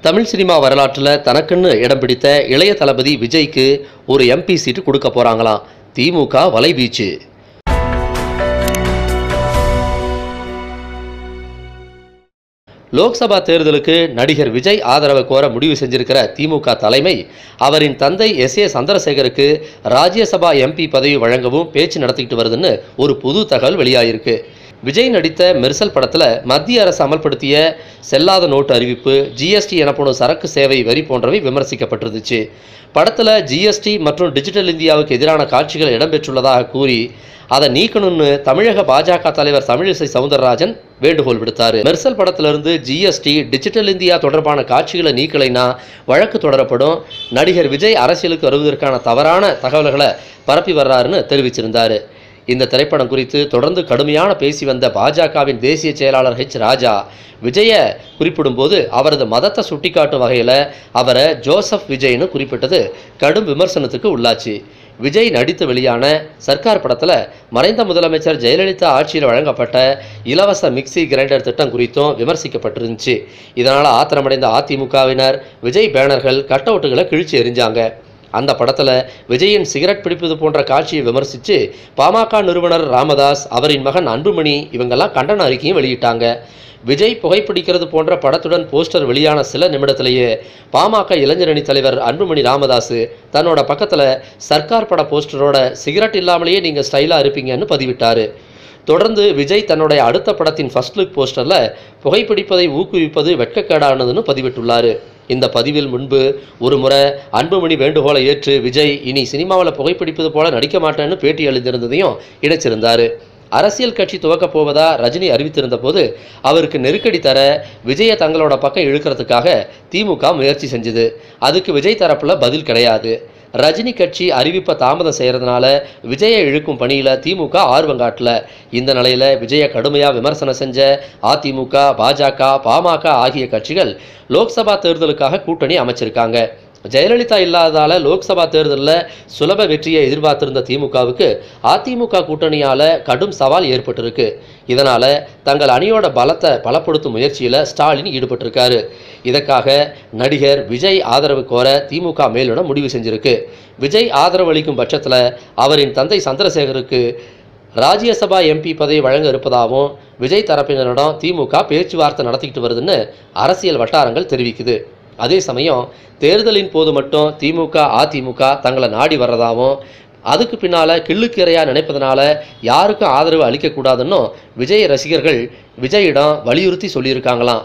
Tamil cinema வரலாற்றில் தனக்குன்னு இடம் பிடித்த இளைய தளபதி விஜய்க்கு ஒரு எம்பி சீட்டு கொடுக்க போகிறாங்களாம் திமுக வலைவீச்சு லோக்சபா தேர்தலுக்கு நடிகர் விஜய் ஆதரவை கோர முடிவு செஞ்சிருக்கிற திமுக தலைமை அவரின் தந்தை எஸ். ஏ. சந்திரசேகருக்கு ராஜ்யசபா எம்பி பதவி வழங்கவும் பேச்சு நடத்திக்கிட்டு வருதுன்னு ஒரு புது தகவல் வெளியாயிருக்கு. விஜய் நடித்த மெர்சல் படத்தில் மத்திய அரசு அமல்படுத்திய செல்லாத நோட்டு அறிவிப்பு ஜிஎஸ்டி எனப்படும் சரக்கு சேவை வரி போன்றவை விமர்சிக்கப்பட்டிருந்துச்சு. படத்தில் ஜிஎஸ்டி மற்றும் டிஜிட்டல் இந்தியாவுக்கு எதிரான காட்சிகள் இடம்பெற்றுள்ளதாக கூறி அதை நீக்கணும்னு தமிழக பாஜக தலைவர் தமிழிசை சவுந்தரராஜன் வேண்டுகோள் விடுத்தார். மெர்சல் படத்திலிருந்து ஜிஎஸ்டி டிஜிட்டல் இந்தியா தொடர்பான காட்சிகளை நீக்கலைன்னா வழக்கு தொடரப்படும். நடிகர் விஜய் அரசியலுக்கு வருவதற்கான தவறான தகவல்களை பரப்பி வர்றாருன்னு தெரிவிச்சிருந்தார். இந்த திரைப்படம் குறித்து தொடர்ந்து கடுமையான பேசி வந்த பாஜகவின் தேசிய செயலாளர் ஹெச் ராஜா விஜய குறிப்பிடும்போது அவரது மதத்தை சுட்டிக்காட்டும் வகையில் அவரை ஜோசப் விஜய்னு குறிப்பிட்டது கடும் விமர்சனத்துக்கு உள்ளாச்சு. விஜய் நடித்து வெளியான சர்க்கார் படத்தில் மறைந்த முதலமைச்சர் ஜெயலலிதா ஆட்சியில் வழங்கப்பட்ட இலவச மிக்சி கிரைண்டர் திட்டம் குறித்தும் விமர்சிக்கப்பட்டிருந்துச்சு. இதனால் ஆத்திரமடைந்த அதிமுகவினர் விஜய் பேனர்கள் கட் அவுட்டுகளை கிழிச்சு எரிஞ்சாங்க அந்த படத்தில் விஜயின் சிகரெட் பிடிப்பது போன்ற காட்சியை விமர்சித்து பாமக நிறுவனர் ராமதாஸ் அவரின் மகன் அன்புமணி இவங்கெல்லாம் கண்டன அறிக்கையும் வெளியிட்டாங்க. விஜய் புகைப்பிடிக்கிறது போன்ற படத்துடன் போஸ்டர் வெளியான சில நிமிடத்திலேயே பாமக இளைஞரணி தலைவர் அன்புமணி ராமதாஸ் தன்னோட பக்கத்தில் சர்க்கார் பட போஸ்டரோட சிகரெட் இல்லாமலேயே நீங்கள் ஸ்டைலாக இருப்பீங்கன்னு பதிவிட்டார். தொடர்ந்து விஜய் தன்னுடைய அடுத்த படத்தின் ஃபர்ஸ்ட் லுக் போஸ்டரில் புகைப்பிடிப்பதை ஊக்குவிப்பது வெட்கக்கேடானதுன்னு பதிவிட்டுள்ளார். இந்த பதிவில் முன்பு ஒரு முறை அன்புமணி வேண்டுகோளை ஏற்று விஜய் இனி சினிமாவில் புகைப்பிடிப்பது போல நடிக்க மாட்டேன்னு பேட்டி எழுதியிருந்ததையும் இணைச்சிருந்தார். அரசியல் கட்சி துவக்கப் போவதா ரஜினி அறிவித்திருந்த போது அவருக்கு நெருக்கடி தர விஜயை தங்களோட பக்கம் இழுக்கிறதுக்காக திமுக முயற்சி செஞ்சது. அதுக்கு விஜய் தரப்புல பதில் கிடையாது. ரஜினி கட்சி அறிவிப்பை தாமதம் செய்கிறதுனால விஜயை இழுக்கும் பணியில் திமுக ஆர்வம் காட்டல. இந்த நிலையில் விஜயை கடுமையாக விமர்சனம் செஞ்ச அதிமுக பாஜக பாமக ஆகிய கட்சிகள் லோக்சபா தேர்தலுக்காக கூட்டணி அமைச்சிருக்காங்க. ஜெயலலிதா இல்லாததால் லோக்சபா தேர்தலில் சுலப வெற்றியை எதிர்பார்த்திருந்த திமுகவுக்கு அதிமுக கூட்டணியால் கடும் சவால் ஏற்பட்டிருக்கு. இதனால் தங்கள் அணியோட பலத்தை பலப்படுத்தும் முயற்சியில் ஸ்டாலின் ஈடுபட்டிருக்காரு. இதற்காக நடிகர் விஜய் ஆதரவு கோர திமுக மேலிடம் முடிவு செஞ்சிருக்கு. விஜய் ஆதரவு அளிக்கும் பட்சத்தில் அவரின் தந்தை சந்திரசேகருக்கு ராஜ்யசபா எம்பி பதவி வழங்க இருப்பதாகவும் விஜய் தரப்பினரிடம் திமுக பேச்சுவார்த்தை நடத்திக்கிட்டு வருதுன்னு அரசியல் வட்டாரங்கள் தெரிவிக்குது. அதே சமயம் தேர்தலின் போது மட்டும் திமுக அதிமுக தங்களை நாடி வர்றதாகவும் அதுக்கு பின்னால் கிள்ளுக்கிறையாக நினைப்பதனால யாருக்கும் ஆதரவு அளிக்கக்கூடாதுன்னும் விஜய் ரசிகர்கள் விஜயிடம் வலியுறுத்தி சொல்லியிருக்காங்களாம்.